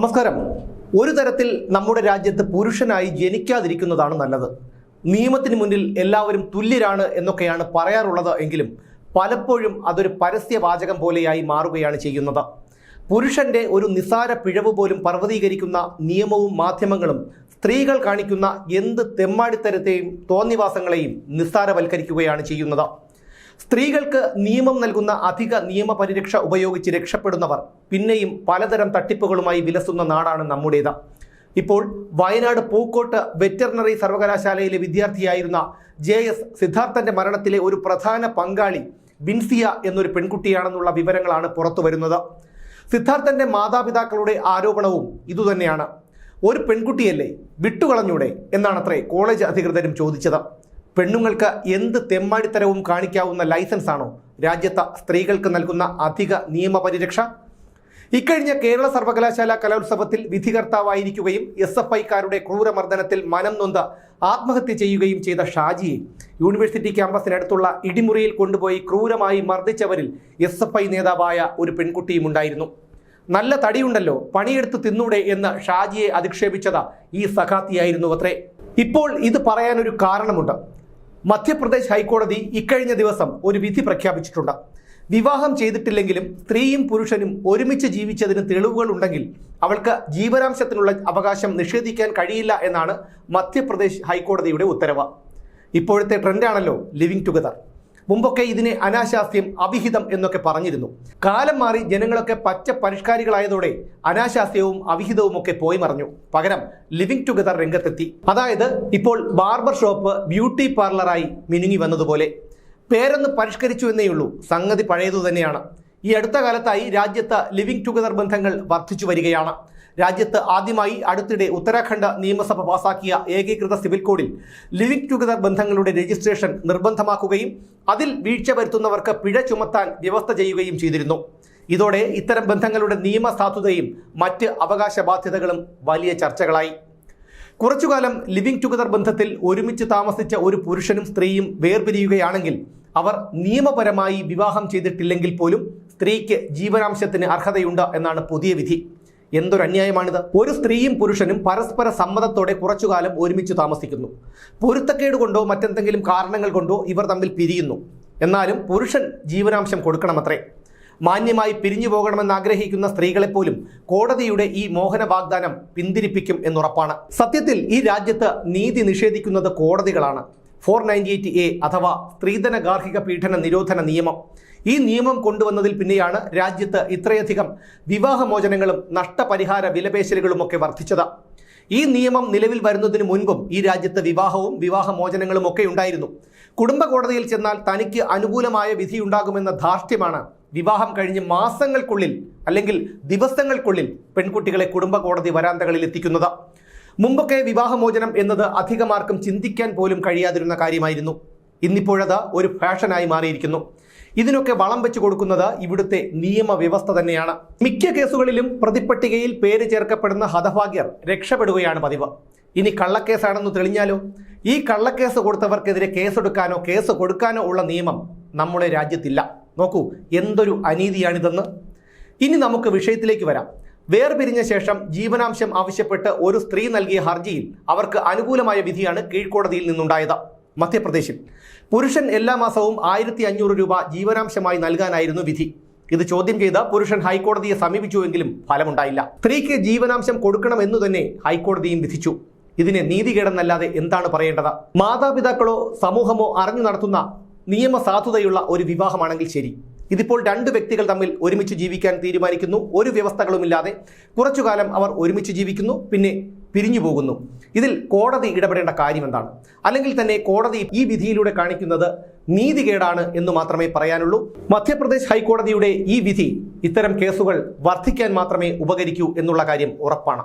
നമസ്കാരം. ഒരു തരത്തിൽ നമ്മുടെ രാജ്യത്ത് പുരുഷനായി ജനിക്കാതിരിക്കുന്നതാണ് നല്ലത്. നിയമത്തിന് മുന്നിൽ എല്ലാവരും തുല്യരാണ് എന്നൊക്കെയാണ് പറയാറുള്ളത് എങ്കിലും പലപ്പോഴും അതൊരു പരസ്യവാചകം പോലെയായി മാറുകയാണ് ചെയ്യുന്നത്. പുരുഷന്റെ ഒരു നിസാര പിഴവ് പോലും പർവതീകരിക്കുന്ന നിയമവും മാധ്യമങ്ങളും സ്ത്രീകൾ കാണിക്കുന്ന എന്ത് തെമ്മാടിത്തരത്തെയും തോന്നിവാസങ്ങളെയും നിസ്സാരവൽക്കരിക്കുകയാണ് ചെയ്യുന്നത്. സ്ത്രീകൾക്ക് നിയമം നൽകുന്ന അധിക നിയമപരിരക്ഷ ഉപയോഗിച്ച് രക്ഷപ്പെടുന്നവർ പിന്നെയും പലതരം തട്ടിപ്പുകളുമായി വിലസുന്ന നാടാണ് നമ്മുടേത്. ഇപ്പോൾ വയനാട് പൂക്കോട്ട് വെറ്ററിനറി സർവകലാശാലയിലെ വിദ്യാർത്ഥിയായിരുന്ന ജെ എസ് സിദ്ധാർത്ഥന്റെ മരണത്തിലെ ഒരു പ്രധാന പങ്കാളി ബിൻസിയ എന്നൊരു പെൺകുട്ടിയാണെന്നുള്ള വിവരങ്ങളാണ് പുറത്തു വരുന്നത്. സിദ്ധാർത്ഥന്റെ മാതാപിതാക്കളുടെ ആരോപണവും ഇതുതന്നെയാണ്. ഒരു പെൺകുട്ടിയല്ലേ വിട്ടുകളഞ്ഞൂടെ എന്നാണത്രേ കോളേജ് അധികൃതരും ചോദിച്ചത്. പെണ്ണുങ്ങൾക്ക് എന്ത് തെമ്മാടിത്തരവും കാണിക്കാവുന്ന ലൈസൻസാണോ? രാജ്യത്തെ സ്ത്രീകൾക്ക് നൽകുന്ന അധിക നിയമപരിരക്ഷ? ഇക്കഴിഞ്ഞ കേരള സർവകലാശാല കലോത്സവത്തിൽ വിധികർത്താവായിരിക്കുകയും എസ് എഫ് ഐക്കാരുടെ ക്രൂരമർദ്ദനത്തിൽ മനം നൊന്ത് ആത്മഹത്യ ചെയ്യുകയും ചെയ്ത ഷാജിയെ യൂണിവേഴ്സിറ്റി ക്യാമ്പസിനടുത്തുള്ള ഇടിമുറിയിൽ കൊണ്ടുപോയി ക്രൂരമായി മർദ്ദിച്ചവരിൽ എസ് എഫ് ഐ നേതാവായ ഒരു പെൺകുട്ടിയും ഉണ്ടായിരുന്നു. നല്ല തടിയുണ്ടല്ലോ പണിയെടുത്ത് തിന്നൂടെ എന്ന് ഷാജിയെ അധിക്ഷേപിച്ചത് ഈ സഖാത്തിയായിരുന്നു അത്രേ. ഇപ്പോൾ ഇത് പറയാനൊരു കാരണമുണ്ട്. മധ്യപ്രദേശ് ഹൈക്കോടതി ഇക്കഴിഞ്ഞ ദിവസം ഒരു വിധി പ്രഖ്യാപിച്ചിട്ടുണ്ട്. വിവാഹം ചെയ്തിട്ടില്ലെങ്കിലും സ്ത്രീയും പുരുഷനും ഒരുമിച്ച് ജീവിച്ചതിന് തെളിവുകൾ ഉണ്ടെങ്കിൽ അവൾക്ക് ജീവനാംശത്തിനുള്ള അവകാശം നിഷേധിക്കാൻ കഴിയില്ല എന്നാണ് മധ്യപ്രദേശ് ഹൈക്കോടതിയുടെ ഉത്തരവ്. ഇപ്പോഴത്തെ ട്രെൻഡാണല്ലോ ലിവിങ് ടുഗദർ മുമ്പൊക്കെ ഇതിനെ അനാശാസ്യം അവിഹിതം എന്നൊക്കെ പറഞ്ഞിരുന്നു. കാലം മാറി ജനങ്ങളൊക്കെ പച്ച പരിഷ്കാരികളായതോടെ അനാശാസ്യവും അവിഹിതവും ഒക്കെ പോയി മറഞ്ഞു. പകരം ലിവിങ് ടുഗദർ രംഗത്തെത്തി. അതായത് ഇപ്പോൾ ബാർബർ ഷോപ്പ് ബ്യൂട്ടി പാർലറായി മിനുങ്ങി വന്നതുപോലെ. പേരൊന്ന് പരിഷ്കരിച്ചു എന്നേയുള്ളൂ സംഗതി പഴയതു തന്നെയാണ് ഈ അടുത്ത കാലത്തായി രാജ്യത്ത് ലിവിങ് ടുഗദർ ബന്ധങ്ങൾ വർദ്ധിച്ചു വരികയാണ്. രാജ്യത്ത് ആദ്യമായി അടുത്തിടെ ഉത്തരാഖണ്ഡ് നിയമസഭ പാസാക്കിയ ഏകീകൃത സിവിൽ കോഡിൽ ലിവിംഗ് ടുഗദർ ബന്ധങ്ങളുടെ രജിസ്ട്രേഷൻ നിർബന്ധമാക്കുകയും അതിൽ വീഴ്ച വരുത്തുന്നവർക്ക് പിഴ ചുമത്താൻ വ്യവസ്ഥ ചെയ്യുകയും ചെയ്തിരുന്നു. ഇതോടെ ഇത്തരം ബന്ധങ്ങളുടെ നിയമസാധുതയും മറ്റ് അവകാശ ബാധ്യതകളും വലിയ ചർച്ചകളായി. കുറച്ചുകാലം ലിവിംഗ് ടുഗദർ ബന്ധത്തിൽ ഒരുമിച്ച് താമസിച്ച ഒരു പുരുഷനും സ്ത്രീയും വേർപിരിയുകയാണെങ്കിൽ അവർ നിയമപരമായി വിവാഹം ചെയ്തിട്ടില്ലെങ്കിൽ പോലും സ്ത്രീക്ക് ജീവനാംശത്തിന് അർഹതയുണ്ട് എന്നാണ് പുതിയ വിധി. എന്തൊരു അന്യായമാണിത്? ഒരു സ്ത്രീയും പുരുഷനും പരസ്പര സമ്മതത്തോടെ കുറച്ചുകാലം ഒരുമിച്ച് താമസിക്കുന്നു. പൊരുത്തക്കേട് കൊണ്ടോ മറ്റെന്തെങ്കിലും കാരണങ്ങൾ കൊണ്ടോ ഇവർ തമ്മിൽ പിരിയുന്നു. എന്നാലും പുരുഷൻ ജീവനാംശം കൊടുക്കണമത്രേ. മാന്യമായി പിരിഞ്ഞു പോകണമെന്ന് ആഗ്രഹിക്കുന്ന സ്ത്രീകളെപ്പോലും കോടതിയുടെ ഈ മോഹന വാഗ്ദാനം പിന്തിരിപ്പിക്കും എന്നുറപ്പാണ്. സത്യത്തിൽ ഈ രാജ്യത്ത് നീതി നിഷേധിക്കുന്നത് കോടതികളാണ്. ഫോർ നയന്റി എയ്റ്റ് എ അഥവാ സ്ത്രീധന ഗാർഹിക പീഡന നിരോധന നിയമം. ഈ നിയമം കൊണ്ടുവന്നതിൽ പിന്നെയാണ് രാജ്യത്ത് ഇത്രയധികം വിവാഹമോചനങ്ങളും നഷ്ടപരിഹാര വിലപേശലുകളും ഒക്കെ വർദ്ധിച്ചത്. ഈ നിയമം നിലവിൽ വരുന്നതിന് മുൻപും ഈ രാജ്യത്ത് വിവാഹവും വിവാഹമോചനങ്ങളും ഒക്കെ ഉണ്ടായിരുന്നു. കുടുംബ കോടതിയിൽ ചെന്നാൽ തനിക്ക് അനുകൂലമായ വിധിയുണ്ടാകുമെന്ന ധാർഷ്ട്യമാണ് വിവാഹം കഴിഞ്ഞ് മാസങ്ങൾക്കുള്ളിൽ അല്ലെങ്കിൽ ദിവസങ്ങൾക്കുള്ളിൽ പെൺകുട്ടികളെ കുടുംബ കോടതി വരാന്തകളിൽ എത്തിക്കുന്നത്. മുമ്പൊക്കെ വിവാഹമോചനം എന്നത് അധികമാർക്കും ചിന്തിക്കാൻ പോലും കഴിയാതിരുന്ന കാര്യമായിരുന്നു. ഇന്നിപ്പോഴത് ഒരു ഫാഷനായി മാറിയിരിക്കുന്നു. ഇതിനൊക്കെ വളം വെച്ച് കൊടുക്കുന്നത് ഇവിടുത്തെ നിയമവ്യവസ്ഥ തന്നെയാണ്. മിക്ക കേസുകളിലും പ്രതിപ്പട്ടികയിൽ പേര് ചേർക്കപ്പെടുന്ന ഹതഭാഗ്യർ രക്ഷപ്പെടുകയാണ് പതിവ്. ഇനി കള്ളക്കേസാണെന്ന് തെളിഞ്ഞാലോ? ഈ കള്ളക്കേസ് കൊടുത്തവർക്കെതിരെ കേസെടുക്കാനോ കേസ് കൊടുക്കാനോ ഉള്ള നിയമം നമ്മുടെ രാജ്യത്തില്ല. നോക്കൂ എന്തൊരു അനീതിയാണിതെന്ന്. ഇനി നമുക്ക് വിഷയത്തിലേക്ക് വരാം. വേർപിരിഞ്ഞ ശേഷം ജീവനാംശം ആവശ്യപ്പെട്ട് ഒരു സ്ത്രീ നൽകിയ ഹർജിയിൽ അവർക്ക് അനുകൂലമായ വിധിയാണ് കീഴ്ക്കോടതിയിൽ നിന്നുണ്ടായത്. മധ്യപ്രദേശിൽ. പുരുഷൻ എല്ലാ മാസവും ആയിരത്തി അഞ്ഞൂറ് രൂപ ജീവനാംശമായി നൽകാനായിരുന്നു വിധി. ഇത് ചോദ്യം ചെയ്ത് പുരുഷൻ ഹൈക്കോടതിയെ സമീപിച്ചുവെങ്കിലും ഫലമുണ്ടായില്ല. സ്ത്രീക്ക് ജീവനാംശം കൊടുക്കണം എന്ന് തന്നെ ഹൈക്കോടതിയും വിധിച്ചു. ഇതിനെ നീതികേടെന്നല്ലാതെ എന്താണ് പറയേണ്ടത്? മാതാപിതാക്കളോ സമൂഹമോ അറിഞ്ഞു നടത്തുന്ന നിയമസാധുതയുള്ള ഒരു വിവാഹമാണെങ്കിൽ ശരി. ഇതിപ്പോൾ രണ്ട് വ്യക്തികൾ തമ്മിൽ ഒരുമിച്ച് ജീവിക്കാൻ തീരുമാനിക്കുന്നു. ഒരു വ്യവസ്ഥകളുമില്ലാതെ കുറച്ചുകാലം അവർ ഒരുമിച്ച് ജീവിക്കുന്നു. പിന്നെ പിരിഞ്ഞു പോകുന്നു. ഇതിൽ കോടതി ഇടപെടേണ്ട കാര്യം എന്താണ്? അല്ലെങ്കിൽ തന്നെ കോടതി ഈ വിധിയിലൂടെ കാണിക്കുന്നത് നീതികേടാണ് എന്ന് മാത്രമേ പറയാനുള്ളൂ. മധ്യപ്രദേശ് ഹൈക്കോടതിയുടെ ഈ വിധി ഇത്തരം കേസുകൾ വർദ്ധിക്കാൻ മാത്രമേ ഉപകരിക്കൂ എന്നുള്ള കാര്യം ഉറപ്പാണ്.